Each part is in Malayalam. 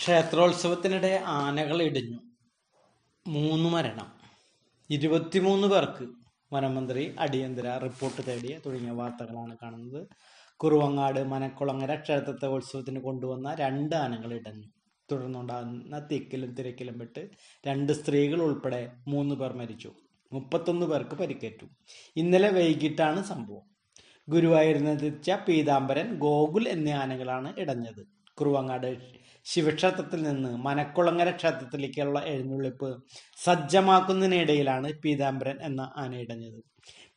ക്ഷേത്രോത്സവത്തിനിടെ ആനകൾ ഇടിഞ്ഞു. മൂന്ന് മരണം. ഇരുപത്തിമൂന്ന് പേർക്ക് വനമന്ത്രി അടിയന്തര റിപ്പോർട്ട് തേടിയ തുടങ്ങിയ വാർത്തകളാണ് കാണുന്നത്. കുറുവങ്ങാട് മനക്കുളങ്ങര ക്ഷേത്രത്തെ ഉത്സവത്തിന് കൊണ്ടുവന്ന രണ്ട് ആനകൾ ഇടഞ്ഞു. തുടർന്നുണ്ടാകുന്ന തിക്കിലും തിരക്കിലും പെട്ട് രണ്ട് സ്ത്രീകൾ ഉൾപ്പെടെ മൂന്ന് പേർ മരിച്ചു. മുപ്പത്തൊന്ന് പേർക്ക് പരിക്കേറ്റു. ഇന്നലെ വൈകിട്ടാണ് സംഭവം. ഗുരുവായൂരിൽ തിരിച്ച പീതാംബരൻ ഗോകുൽ എന്നീ ആനകളാണ് ഇടഞ്ഞത്. കുറുവങ്ങാട് ശിവക്ഷേത്രത്തിൽ നിന്ന് മനക്കുളങ്ങര ക്ഷേത്രത്തിലേക്കുള്ള എഴുന്നള്ളിപ്പ് സജ്ജമാക്കുന്നതിനിടയിലാണ് പീതാംബരൻ എന്ന ആന ഇടഞ്ഞത്.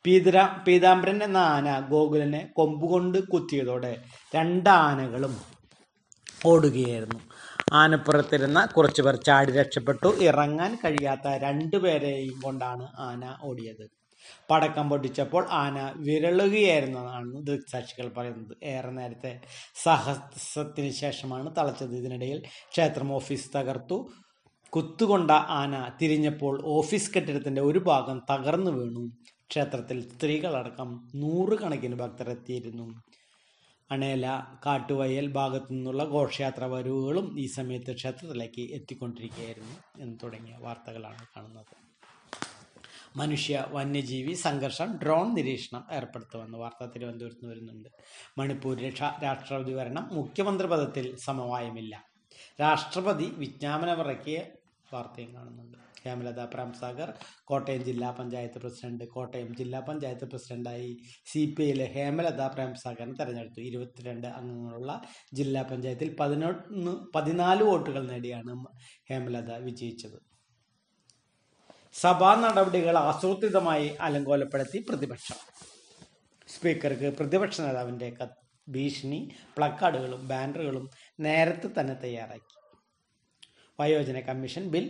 പീതര പീതാംബരൻ എന്ന ആന ഗോകുലനെ കൊമ്പുകൊണ്ട് കുത്തിയതോടെ രണ്ട് ആനകളും ഓടുകയായിരുന്നു. ആനപ്പുറത്തിരുന്ന കുറച്ചു പേർ ചാടി രക്ഷപ്പെട്ടു. ഇറങ്ങാൻ കഴിയാത്ത രണ്ടുപേരെയും കൊണ്ടാണ് ആന ഓടിയത്. പടക്കം പൊട്ടിച്ചപ്പോൾ ആന വിരളുകയായിരുന്നതാണ് ദൃക്സാക്ഷികൾ പറയുന്നത്. ഏറെ നേരത്തെ സാഹസത്തിന് ശേഷമാണ് തളച്ചത്. ഇതിനിടയിൽ ക്ഷേത്രം ഓഫീസ് തകർത്തു. കുത്തുകൊണ്ട ആന തിരിഞ്ഞപ്പോൾ ഓഫീസ് കെട്ടിടത്തിന്റെ ഒരു ഭാഗം തകർന്നു വീണു. ക്ഷേത്രത്തിൽ സ്ത്രീകളടക്കം നൂറുകണക്കിന് ഭക്തർ എത്തിയിരുന്നു. അണേല കാട്ടുവയൽ ഭാഗത്തു നിന്നുള്ള ഘോഷയാത്ര വരവുകളും ഈ സമയത്ത് ക്ഷേത്രത്തിലേക്ക് എത്തിക്കൊണ്ടിരിക്കുകയായിരുന്നു എന്ന് തുടങ്ങിയ വാർത്തകളാണ് കാണുന്നത്. മനുഷ്യ വന്യജീവി സംഘർഷം ഡ്രോൺ നിരീക്ഷണം ഏർപ്പെടുത്തുമെന്ന് വാർത്ത തിരുവനന്തപുരത്ത് നിന്ന് വരുന്നുണ്ട്. മണിപ്പൂർ രക്ഷാ രാഷ്ട്രപതി ഭരണം മുഖ്യമന്ത്രി പദത്തിൽ സമവായമില്ല. രാഷ്ട്രപതി വിജ്ഞാപനമിറക്കിയ വാർത്തയും കാണുന്നുണ്ട്. ഹേമലത പ്രാംസാഗർ കോട്ടയം ജില്ലാ പഞ്ചായത്ത് പ്രസിഡന്റ് കോട്ടയം ജില്ലാ പഞ്ചായത്ത് പ്രസിഡന്റായി സി പി ഐയിലെ ഹേമലത പ്രേംസാഗറിനെ തെരഞ്ഞെടുത്തു. ഇരുപത്തിരണ്ട് അംഗങ്ങളുള്ള ജില്ലാ പഞ്ചായത്തിൽ പതിനൊന്ന് പതിനാല് വോട്ടുകൾ നേടിയാണ് ഹേമലത വിജയിച്ചത്. സഭാ നടപടികൾ ആസൂത്രിതമായി അലങ്കോലപ്പെടുത്തി പ്രതിപക്ഷം. സ്പീക്കർക്ക് പ്രതിപക്ഷ നേതാവിന്റെ ഭീഷണി പ്ലക്കാർഡുകളും ബാനറുകളും നേരത്തെ തന്നെ തയ്യാറാക്കി. വയോജന കമ്മീഷൻ ബിൽ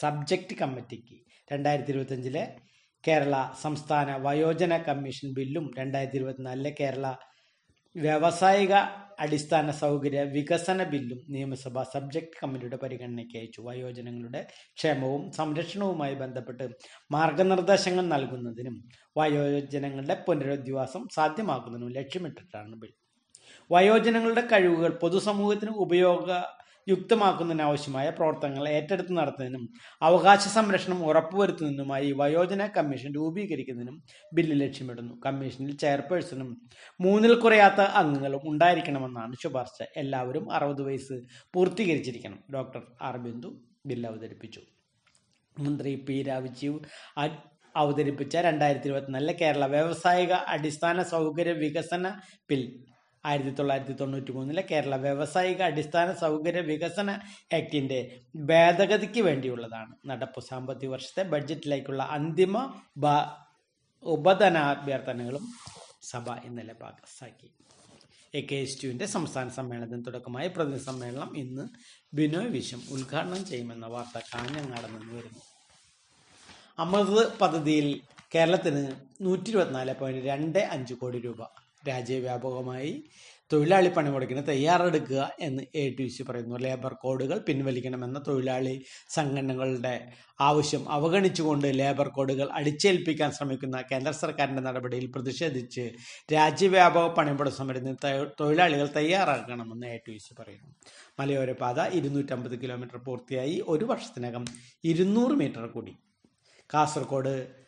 സബ്ജക്റ്റ് കമ്മിറ്റിക്ക്. രണ്ടായിരത്തി ഇരുപത്തഞ്ചിലെ കേരള സംസ്ഥാന വയോജന കമ്മീഷൻ ബില്ലും രണ്ടായിരത്തി ഇരുപത്തിനാലിലെ കേരള വ്യാവസായിക അടിസ്ഥാന സൗകര്യ വികസന ബില്ലും നിയമസഭ സബ്ജക്ട് കമ്മിറ്റിയുടെ പരിഗണനയ്ക്ക് അയച്ചു. വയോജനങ്ങളുടെ ക്ഷേമവും സംരക്ഷണവുമായി ബന്ധപ്പെട്ട് മാർഗനിർദ്ദേശങ്ങൾ നൽകുന്നതിനും വയോജനങ്ങളുടെ പുനരധിവാസം സാധ്യമാക്കുന്നതിനും ലക്ഷ്യമിട്ടിട്ടാണ് ബിൽ. വയോജനങ്ങളുടെ കഴിവുകൾ പൊതുസമൂഹത്തിന് ഉപയോഗയുക്തമാക്കുന്നതിന് ആവശ്യമായ പ്രവർത്തനങ്ങൾ ഏറ്റെടുത്ത് നടത്തുന്നതിനും അവകാശ സംരക്ഷണം ഉറപ്പുവരുത്തുന്നതിനുമായി വയോജന കമ്മീഷൻ രൂപീകരിക്കുന്നതിനും ബില്ല് ലക്ഷ്യമിടുന്നു. കമ്മീഷനിൽ ചെയർപേഴ്സണും മൂന്നിൽ കുറയാത്ത അംഗങ്ങളും ഉണ്ടായിരിക്കണമെന്നാണ് ശുപാർശ. എല്ലാവരും അറുപത് വയസ്സ് പൂർത്തീകരിച്ചിരിക്കണം. ഡോക്ടർ ആർ ബിന്ദു ബില്ല് അവതരിപ്പിച്ചു. മന്ത്രി പി രാജീവ് അവതരിപ്പിച്ച രണ്ടായിരത്തി ഇരുപത്തിനാലിലെ കേരള വ്യാവസായിക അടിസ്ഥാന സൗകര്യ വികസന ബിൽ ആയിരത്തി തൊള്ളായിരത്തി തൊണ്ണൂറ്റി മൂന്നിലെ കേരള വ്യാവസായിക അടിസ്ഥാന സൗകര്യ വികസന ആക്ടിന്റെ ഭേദഗതിക്ക് വേണ്ടിയുള്ളതാണ്. നടപ്പ് സാമ്പത്തിക വർഷത്തെ ബഡ്ജറ്റിലേക്കുള്ള അന്തിമ ബ- ഉപധനാഭ്യർത്ഥനകളും സഭ ഇന്നലെ പാസാക്കി. എ കെ എസ് ടുവിന്റെ സംസ്ഥാന സമ്മേളനത്തിന് തുടക്കമായി പ്രതിനിധി സമ്മേളനം ഇന്ന് ബിനോയ് വിശ്വം ഉദ്ഘാടനം ചെയ്യുമെന്ന വാർത്ത കാഞ്ഞങ്ങാട് നിന്ന് വരുന്നു. അമൃത് പദ്ധതിയിൽ കേരളത്തിന് നൂറ്റി ഇരുപത്തിനാല് പോയിന്റ് രണ്ട് അഞ്ച് കോടി രൂപ രാജ്യവ്യാപകമായി തൊഴിലാളി പണിമുടക്കിന് തയ്യാറെടുക്കുക എന്ന് എ ടി സി പറയുന്നു. ലേബർ കോഡുകൾ പിൻവലിക്കണമെന്ന തൊഴിലാളി സംഘടനകളുടെ ആവശ്യം അവഗണിച്ചുകൊണ്ട് ലേബർ കോഡുകൾ അടിച്ചേൽപ്പിക്കാൻ ശ്രമിക്കുന്ന കേന്ദ്ര സർക്കാരിന്റെ നടപടിയിൽ പ്രതിഷേധിച്ച് രാജ്യവ്യാപക പണിമുടക്ക് സമരത്തിന് തൊഴിലാളികൾ തയ്യാറാക്കണമെന്ന് എ ടി സി പറയുന്നു. മലയോര പാത ഇരുന്നൂറ്റമ്പത് കിലോമീറ്റർ പൂർത്തിയായി ഒരു വർഷത്തിനകം ഇരുന്നൂറ് മീറ്റർ കൂടി. കാസർഗോഡ്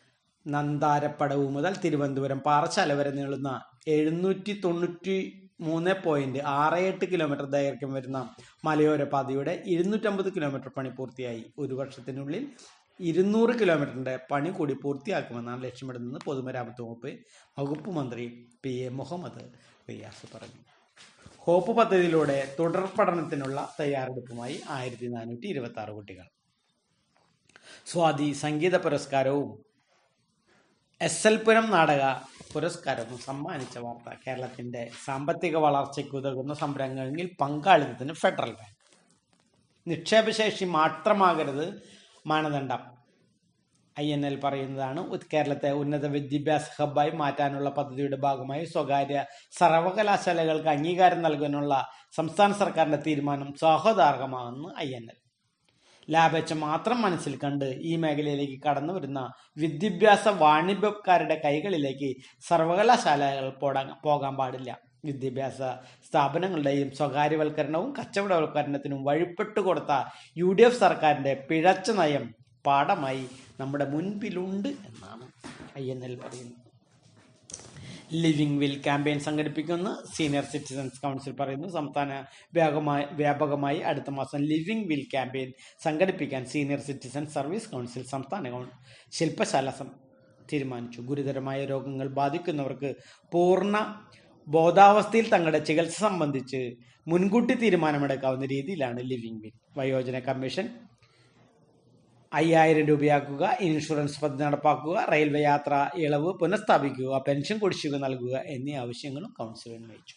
നന്താരപ്പടവ് മുതൽ തിരുവനന്തപുരം പാറശാല വരെ നീളുന്ന എഴുന്നൂറ്റി തൊണ്ണൂറ്റി മൂന്ന് പോയിന്റ് ആറ് എട്ട് കിലോമീറ്റർ ദൈർഘ്യം വരുന്ന മലയോര പാതയുടെ ഇരുന്നൂറ്റമ്പത് കിലോമീറ്റർ പണി പൂർത്തിയായി. ഒരു വർഷത്തിനുള്ളിൽ ഇരുന്നൂറ് കിലോമീറ്ററിന്റെ പണി കൂടി പൂർത്തിയാക്കുമെന്നാണ് ലക്ഷ്യമിടുന്നത് പൊതുമരാമത്ത് വകുപ്പ് വകുപ്പ് മന്ത്രി പി എ മുഹമ്മദ് റിയാസ് പറഞ്ഞു. ഹോപ്പ് പദ്ധതിയിലൂടെ തുടർ പഠനത്തിനുള്ള തയ്യാറെടുപ്പുമായി ആയിരത്തി നാനൂറ്റി ഇരുപത്തി ആറ് കുട്ടികൾ. സ്വാതി സംഗീത പുരസ്കാരവും എസ് എൽ പുരം നാടക പുരസ്കാരം സമ്മാനിച്ച വാർത്ത. കേരളത്തിന്റെ സാമ്പത്തിക വളർച്ചയ്ക്ക് ഉതകുന്ന സംരംഭങ്ങളിൽ പങ്കാളിത്തത്തിന് ഫെഡറൽ ബാങ്ക്. നിക്ഷേപശേഷി മാത്രമാകരുത് മാനദണ്ഡം. ഐ എൻ എൽ പറയുന്നതാണ് കേരളത്തെ ഉന്നത വിദ്യാഭ്യാസ ഹബ്ബായി മാറ്റാനുള്ള പദ്ധതിയുടെ ഭാഗമായി സ്വകാര്യ സർവകലാശാലകൾക്ക് അംഗീകാരം നൽകാനുള്ള സംസ്ഥാന സർക്കാരിന്റെ തീരുമാനം സ്വാഗതാർഹമാണെന്ന് ഐ എൻ എൽ. ലാഭേച്ഛ മാത്രം മനസ്സിൽ കണ്ട് ഈ മേഖലയിലേക്ക് കടന്നു വരുന്ന വിദ്യാഭ്യാസ വാണിഭ്യക്കാരുടെ കൈകളിലേക്ക് സർവകലാശാലകൾ പോകാൻ പാടില്ല. വിദ്യാഭ്യാസ സ്ഥാപനങ്ങളുടെയും സ്വകാര്യവൽക്കരണവും കച്ചവടവൽക്കരണത്തിനും വഴിപ്പെട്ടു കൊടുത്ത യു ഡി എഫ് സർക്കാരിന്റെ പിഴച്ച നയം പാഠമായി നമ്മുടെ മുൻപിലുണ്ട് എന്നാണ് ഐ എൻ എൽ പറയുന്നത്. ലിവിംഗ് വിൽ ക്യാമ്പയിൻ സംഘടിപ്പിക്കുമെന്ന് സീനിയർ സിറ്റിസൺസ് കൗൺസിൽ പറയുന്നു. സംസ്ഥാന വ്യാപകമായി വ്യാപകമായി അടുത്ത മാസം ലിവിംഗ് വിൽ ക്യാമ്പയിൻ സംഘടിപ്പിക്കാൻ സീനിയർ സിറ്റിസൺ സർവീസ് കൗൺസിൽ സംസ്ഥാന ശില്പശാല തീരുമാനിച്ചു. ഗുരുതരമായ രോഗങ്ങൾ ബാധിക്കുന്നവർക്ക് പൂർണ ബോധാവസ്ഥയിൽ തങ്ങളുടെ ചികിത്സ സംബന്ധിച്ച് മുൻകൂട്ടി തീരുമാനമെടുക്കാവുന്ന രീതിയിലാണ് ലിവിംഗ് വിൽ വയോജന കമ്മീഷൻ അയ്യായിരം രൂപയാക്കുക ഇൻഷുറൻസ് പദ്ധതി നടപ്പാക്കുക റെയിൽവേ യാത്ര ഇളവ് പുനഃസ്ഥാപിക്കുക പെൻഷൻ കുടിശ്ശിക നൽകുക എന്നീ ആവശ്യങ്ങളും കൗൺസിൽ ഉന്നയിച്ചു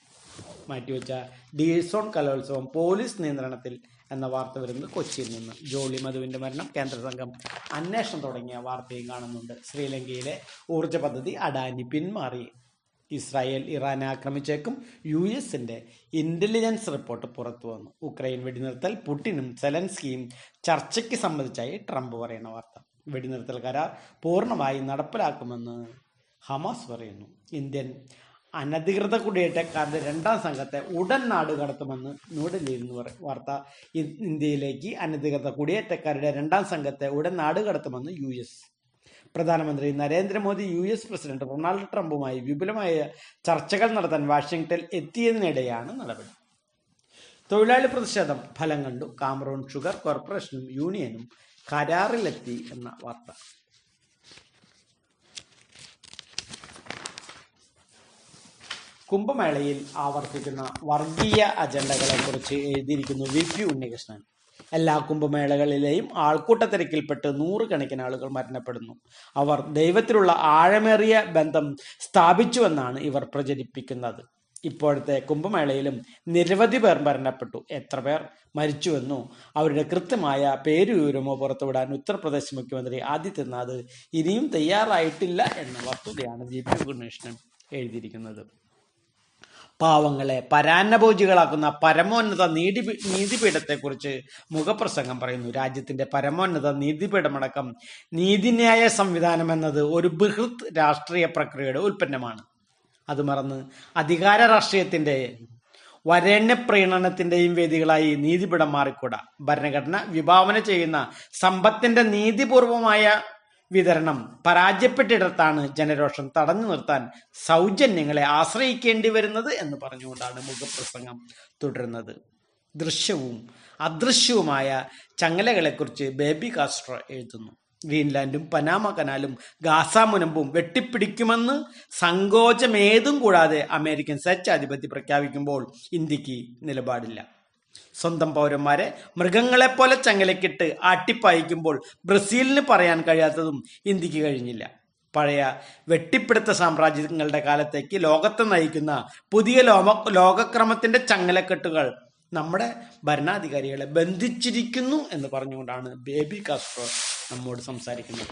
മാറ്റിവെച്ച ഡിസോൺ കലോത്സവം പോലീസ് നിയന്ത്രണത്തിൽ എന്ന വാർത്ത വരുന്നത് കൊച്ചിയിൽ നിന്ന്. ജോളി മധുവിന്റെ മരണം കേന്ദ്ര സംഘം അന്വേഷണം തുടങ്ങിയ വാർത്തയും കാണുന്നുണ്ട്. ശ്രീലങ്കയിലെ ഊർജ പദ്ധതി അഡാനി പിന്മാറി. ഇസ്രായേൽ ഇറാൻ ആക്രമിച്ചേക്കും. യു എസിന്റെ ഇന്റലിജൻസ് റിപ്പോർട്ട് പുറത്തു വന്നു. ഉക്രൈൻ വെടിനിർത്തൽ പുടിനും സെലൻസ്കിയും ചർച്ചയ്ക്ക് സംബന്ധിച്ചായി ട്രംപ് പറയുന്ന വാർത്ത. വെടിനിർത്തൽ കരാർ പൂർണമായി നടപ്പിലാക്കുമെന്ന് ഹമാസ് പറയുന്നു. ഇന്ത്യൻ അനധികൃത കുടിയേറ്റക്കാരുടെ രണ്ടാം സംഘത്തെ ഉടൻ നാട് കടത്തുമെന്ന് ന്യൂഡൽഹിയിൽ നിന്ന് വാർത്ത. ഇന്ത്യയിലേക്ക് അനധികൃത കുടിയേറ്റക്കാരുടെ രണ്ടാം സംഘത്തെ ഉടൻ നാട് കടത്തുമെന്ന് യു എസ്. പ്രധാനമന്ത്രി Narendra Modi U S president Donald ട്രംപുമായി വിപുലമായ ചർച്ചകൾ നടത്താൻ വാഷിംഗ്ടൺ എത്തിയതിനിടെയാണ് നടപടി. തൊഴിലാളി പ്രതിഷേധം ഫലം കണ്ടു. കാമറൂൺ ഷുഗർ കോർപ്പറേഷനും യൂണിയനും കരാറിലെത്തി എന്ന വാർത്ത. കുംഭമേളയിൽ ആവർത്തിക്കുന്ന വർഗീയ അജണ്ടകളെ കുറിച്ച് എഴുതിയിരിക്കുന്നു വി പി ഉണ്ണികൃഷ്ണൻ. എല്ലാ കുംഭമേളകളിലെയും ആൾക്കൂട്ട തിരക്കിൽപ്പെട്ട് നൂറുകണക്കിന് ആളുകൾ മരണപ്പെടുന്നു. അവർ ദൈവത്തിലുള്ള ആഴമേറിയ ബന്ധം സ്ഥാപിച്ചുവെന്നാണ് ഇവർ പ്രചരിപ്പിക്കുന്നത്. ഇപ്പോഴത്തെ കുംഭമേളയിലും നിരവധി പേർ മരണപ്പെട്ടു. എത്ര പേർ മരിച്ചുവെന്നോ അവരുടെ കൃത്യമായ പേരുവിവരമോ പുറത്തുവിടാൻ ഉത്തർപ്രദേശ് മുഖ്യമന്ത്രി ആദിത്യനാഥ് ഇനിയും തയ്യാറായിട്ടില്ല എന്ന വസ്തുതയാണ് ജി പി എഴുതിയിരിക്കുന്നത്. പാവങ്ങളെ പരാന്നഭോജികളാക്കുന്ന പരമോന്നത നീതി നീതിപീഠത്തെക്കുറിച്ച് മുഖപ്രസംഗം പറയുന്നു. രാജ്യത്തിന്റെ പരമോന്നത നീതിപീഠമടക്കം നീതിന്യായ സംവിധാനം എന്നത് ഒരു ബൃഹത് രാഷ്ട്രീയ പ്രക്രിയയുടെ ഉൽപ്പന്നമാണ്. അത് മറന്ന് അധികാര രാഷ്ട്രീയത്തിന്റെ വരേണ്യ പ്രീണനത്തിന്റെയും വേദികളായി നീതിപീഠം മാറിക്കൂടാ. ഭരണഘടന വിഭാവന ചെയ്യുന്ന സമ്പത്തിന്റെ നീതിപൂർവമായ വിതരണം പരാജയപ്പെട്ടിടത്താണ് ജനരോഷം തടഞ്ഞു നിർത്താൻ സൗജന്യങ്ങളെ ആശ്രയിക്കേണ്ടി വരുന്നത് എന്ന് പറഞ്ഞുകൊണ്ടാണ് മുഖപ്രസംഗം തുടരുന്നത്. ദൃശ്യവും അദൃശ്യവുമായ ചങ്ങലകളെക്കുറിച്ച് ബേബി കാസ്ട്രോ എഴുതുന്നു. ഗ്രീൻലാൻഡും പനാമ കനാലും ഗാസ മുനമ്പും വെട്ടിപ്പിടിക്കുമെന്ന് സങ്കോചമേതും കൂടാതെ അമേരിക്കൻ സച്ചാധിപത്യം പ്രഖ്യാപിക്കുമ്പോൾ ഇന്ത്യയ്ക്ക് നിലപാടില്ല. സ്വന്തം പൗരന്മാരെ മൃഗങ്ങളെപ്പോലെ ചങ്ങലക്കിട്ട് ആട്ടിപ്പായിക്കുമ്പോൾ ബ്രസീലിന് പറയാൻ കഴിയാത്തതും ഇന്ത്യയ്ക്ക് കഴിഞ്ഞില്ല. പഴയ വെട്ടിപ്പിടുത്ത സാമ്രാജ്യങ്ങളുടെ കാലത്തേക്ക് ലോകത്തെ നയിക്കുന്ന പുതിയ ലോക ലോകക്രമത്തിന്റെ ചങ്ങലക്കെട്ടുകൾ നമ്മുടെ ഭരണാധികാരികളെ ബന്ധിച്ചിരിക്കുന്നു എന്ന് പറഞ്ഞുകൊണ്ടാണ് ബേബി കാസ്ട്രോ നമ്മോട് സംസാരിക്കുന്നത്.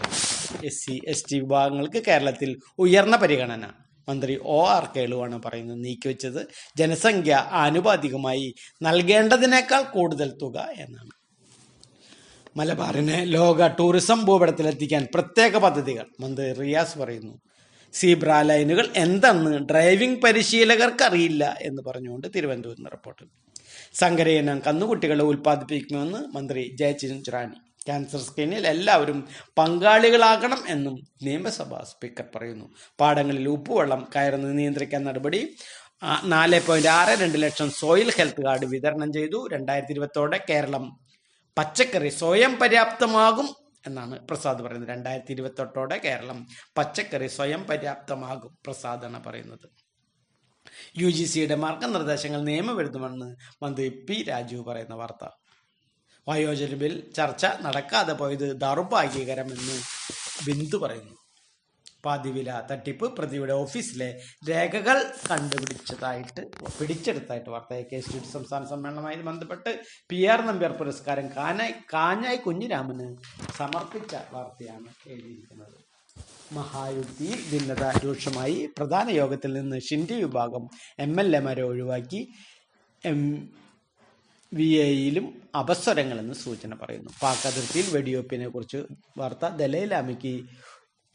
എസ് സി എസ് ടി വിഭാഗങ്ങൾക്ക് കേരളത്തിൽ ഉയർന്ന പരിഗണന. മന്ത്രി ഒ ആർ കേളുവാണ് പറയുന്നത്. നീക്കിവെച്ചത് ജനസംഖ്യ ആനുപാതികമായി നൽകേണ്ടതിനേക്കാൾ കൂടുതൽ തുക എന്നാണ്. മലബാറിനെ ലോക ടൂറിസം ഭൂപടത്തിലെത്തിക്കാൻ പ്രത്യേക പദ്ധതികൾ. മന്ത്രി റിയാസ് പറയുന്നു സീബ്ര ലൈനുകൾ എന്തെന്ന് ഡ്രൈവിംഗ് പരിശീലകർക്ക് അറിയില്ല എന്ന് പറഞ്ഞുകൊണ്ട് തിരുവനന്തപുരം റിപ്പോർട്ട്. സങ്കരയിനം കന്നുകുട്ടികളെ ഉൽപ്പാദിപ്പിക്കുമെന്ന് മന്ത്രി ജയചന്ദ് റാണി ക്യാൻസർ സ്ക്രീനിൽ എല്ലാവരും പങ്കാളികളാകണം എന്നും നിയമസഭാ സ്പീക്കർ പറയുന്നു. പാടങ്ങളിൽ ഉപ്പുവെള്ളം കയറുന്നത് നിയന്ത്രിക്കാൻ നടപടി. നാല് പോയിന്റ് ആറ് രണ്ട് ലക്ഷം സോയിൽ ഹെൽത്ത് കാർഡ് വിതരണം ചെയ്തു. രണ്ടായിരത്തി ഇരുപത്തോടെ കേരളം പച്ചക്കറി സ്വയം പര്യാപ്തമാകും എന്നാണ് പ്രസാദ് പറയുന്നത്. രണ്ടായിരത്തി ഇരുപത്തെട്ടോടെ കേരളം പച്ചക്കറി സ്വയം പര്യാപ്തമാകും പ്രസാദാണ് പറയുന്നത്. യു ജി സിയുടെ മാർഗനിർദ്ദേശങ്ങൾ നിയമവിരുദ്ധമെന്ന് മന്ത്രി പി രാജു പറയുന്ന വാർത്ത. വയോജന ബിൽ ചർച്ച നടക്കാതെ പോയത് ദൗർഭാഗ്യകരമെന്ന് ബിന്ദു പറയുന്നു. പാതിവില തട്ടിപ്പ് പ്രതിയുടെ ഓഫീസിലെ രേഖകൾ കണ്ടുപിടിച്ചതായിട്ട് പിടിച്ചെടുത്തായിട്ട് വാർത്ത കെ എസ് സംസ്ഥാന സമ്മേളനവുമായി ബന്ധപ്പെട്ട് പി ആർ നമ്പ്യാർ പുരസ്കാരം കാനായി കാഞ്ഞായി കുഞ്ഞിരാമന് സമർപ്പിച്ച വാർത്തയാണ് എഴുതിയിരിക്കുന്നത്. മഹായുദ്ധി ഭിന്നത രൂക്ഷമായി. പ്രധാന യോഗത്തിൽ നിന്ന് ഷിൻഡി വിഭാഗം എം എൽ എമാരെ ഒഴിവാക്കി. എം വി എയിലും അപസ്വരങ്ങളെന്ന് സൂചന പറയുന്നു. പാക് അതിർത്തിയിൽ വെടിവെപ്പിനെ കുറിച്ച് വാർത്ത ദലൈലാമിക്ക്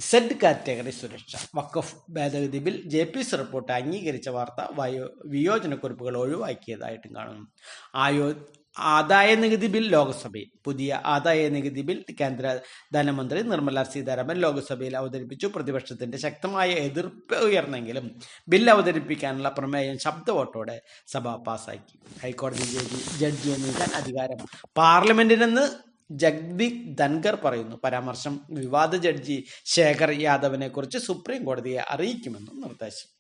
സെഡ് കാറ്റഗറി സുരക്ഷ. വക്കഫ് ഭേദഗതി bill J P C report അംഗീകരിച്ച വാർത്ത വയോ വിയോജനക്കുറിപ്പുകൾ ഒഴിവാക്കിയതായിട്ടും കാണുന്നു. ആയോ ആദായ നികുതി ബിൽ ലോക്സഭയിൽ പുതിയ ആദായ നികുതി ബിൽ കേന്ദ്ര ധനമന്ത്രി നിർമ്മല സീതാരാമൻ ലോക്സഭയിൽ അവതരിപ്പിച്ചു. പ്രതിപക്ഷത്തിന്റെ ശക്തമായ എതിർപ്പ് ഉയർന്നെങ്കിലും ബിൽ അവതരിപ്പിക്കാനുള്ള പ്രമേയം ശബ്ദ വോട്ടോടെ സഭ പാസാക്കി. ഹൈക്കോടതി ജഡ്ജി ജഡ്ജിയെ നീക്കാൻ അധികാരം. പാർലമെന്റിനെന്ന് ജഗ്ദീപ് ധൻകർ പറയുന്നു. പരാമർശം വിവാദ ജഡ്ജി ശേഖർ യാദവിനെ കുറിച്ച് സുപ്രീം കോടതിയെ അറിയിക്കുമെന്നും നിർദ്ദേശം.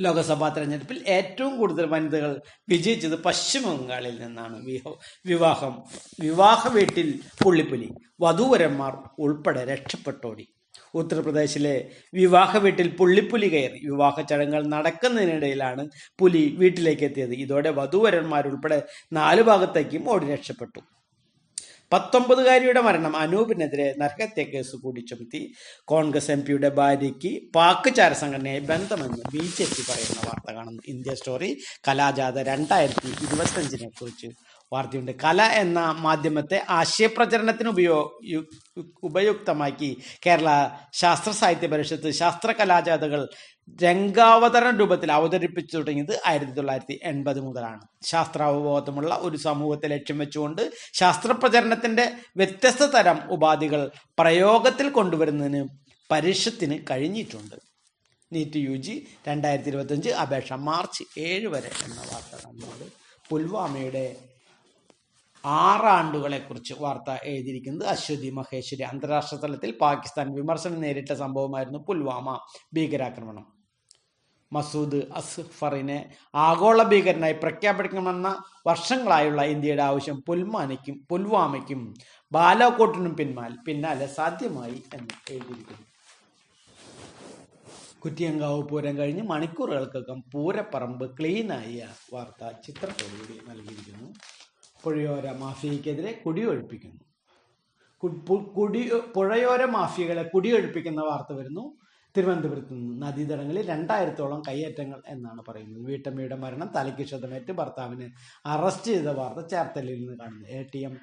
ലോക്സഭാ തെരഞ്ഞെടുപ്പിൽ ഏറ്റവും കൂടുതൽ വനിതകൾ വിജയിച്ചത് പശ്ചിമ ബംഗാളിൽ നിന്നാണ്. വിവാഹം വിവാഹ വീട്ടിൽ പുള്ളിപ്പുലി വധൂവരന്മാർ ഉൾപ്പെടെ രക്ഷപ്പെട്ടോടി. ഉത്തർപ്രദേശിലെ വിവാഹ വീട്ടിൽ പുള്ളിപ്പുലി കയറി. വിവാഹ ചടങ്ങുകൾ നടക്കുന്നതിനിടയിലാണ് പുലി വീട്ടിലേക്ക് എത്തിയത്. ഇതോടെ വധൂവരന്മാരുൾപ്പെടെ നാലു ഭാഗത്തേക്കും ഓടി രക്ഷപ്പെട്ടു. പത്തൊമ്പതുകാരിയുടെ മരണം അനൂപിനെതിരെ നരഹത്യ കേസ് കൂടി ചുമത്തി. കോൺഗ്രസ് എം പിയുടെ ഭാര്യയ്ക്ക് പാക് ചാര സംഘടനയെ ബന്ധമെന്ന് ബി ജെ പി പറയുന്ന വാർത്ത കാണുന്നു. ഇന്ത്യ സ്റ്റോറി കലാജാഥ രണ്ടായിരത്തി ഇരുപത്തഞ്ചിനെ കുറിച്ച്. വാർത്തയുണ്ട്. കല എന്ന മാധ്യമത്തെ ആശയപ്രചരണത്തിന് ഉപയോ ഉപയുക്തമാക്കി കേരള ശാസ്ത്ര സാഹിത്യ പരിഷത്ത് ശാസ്ത്ര കലാജാഥകൾ രംഗാവതരണ രൂപത്തിൽ അവതരിപ്പിച്ചു തുടങ്ങിയത് ആയിരത്തി തൊള്ളായിരത്തി എൺപത് മുതലാണ്. ശാസ്ത്രാവബോധമുള്ള ഒരു സമൂഹത്തെ ലക്ഷ്യം വെച്ചുകൊണ്ട് ശാസ്ത്രപ്രചരണത്തിന്റെ വ്യത്യസ്ത തരം ഉപാധികൾ പ്രയോഗത്തിൽ കൊണ്ടുവരുന്നതിന് പരിഷത്തിന് കഴിഞ്ഞിട്ടുണ്ട്. നീറ്റ് യു ജി രണ്ടായിരത്തി ഇരുപത്തഞ്ച് അപേക്ഷ മാർച്ച് ഏഴ് വരെ എന്ന വാർത്ത നമ്മൾ പുൽവാമയുടെ ആറാണ്ടുകളെക്കുറിച്ച് വാർത്ത എഴുതിയിരിക്കുന്നത് അശ്വതി മഹേശ്വരി അന്താരാഷ്ട്ര തലത്തിൽ പാകിസ്ഥാൻ വിമർശനം നേരിട്ട സംഭവമായിരുന്നു പുൽവാമ ഭീകരാക്രമണം. മസൂദ് അസ്ഫറിനെ ആഗോള ഭീകരനായി പ്രഖ്യാപിക്കണമെന്ന വർഷങ്ങളായുള്ള ഇന്ത്യയുടെ ആവശ്യം പുൽമാനയ്ക്കും പുൽവാമയ്ക്കും ബാലാക്കോട്ടിനും പിന്മാൽ പിന്നാലെ സാധ്യമായി എന്ന് എഴുതിയിരിക്കുന്നു. കുറ്റിയങ്കാവ് പൂരം കഴിഞ്ഞ് മണിക്കൂറുകൾക്കകം പൂരപ്പറമ്പ് ക്ലീനായ വാർത്ത ചിത്രത്തോടുകൂടി നൽകിയിരിക്കുന്നു. പുഴയോര മാഫിയയ്ക്കെതിരെ കുടിയൊഴിപ്പിക്കുന്നു. കുടി പുഴയോര മാഫിയകളെ കുടിയൊഴിപ്പിക്കുന്ന വാർത്ത വരുന്നു. തിരുവനന്തപുരത്ത് നിന്ന് നദീതടങ്ങളിൽ രണ്ടായിരത്തോളം കയ്യേറ്റങ്ങൾ എന്നാണ് പറയുന്നത്. വീട്ടമ്മയുടെ മരണം തലയ്ക്ക് ക്ഷതമേറ്റ് ഭർത്താവിനെ അറസ്റ്റ് ചെയ്ത വാർത്ത ചേർത്തലയിൽ നിന്ന് കാണുന്നു. A T M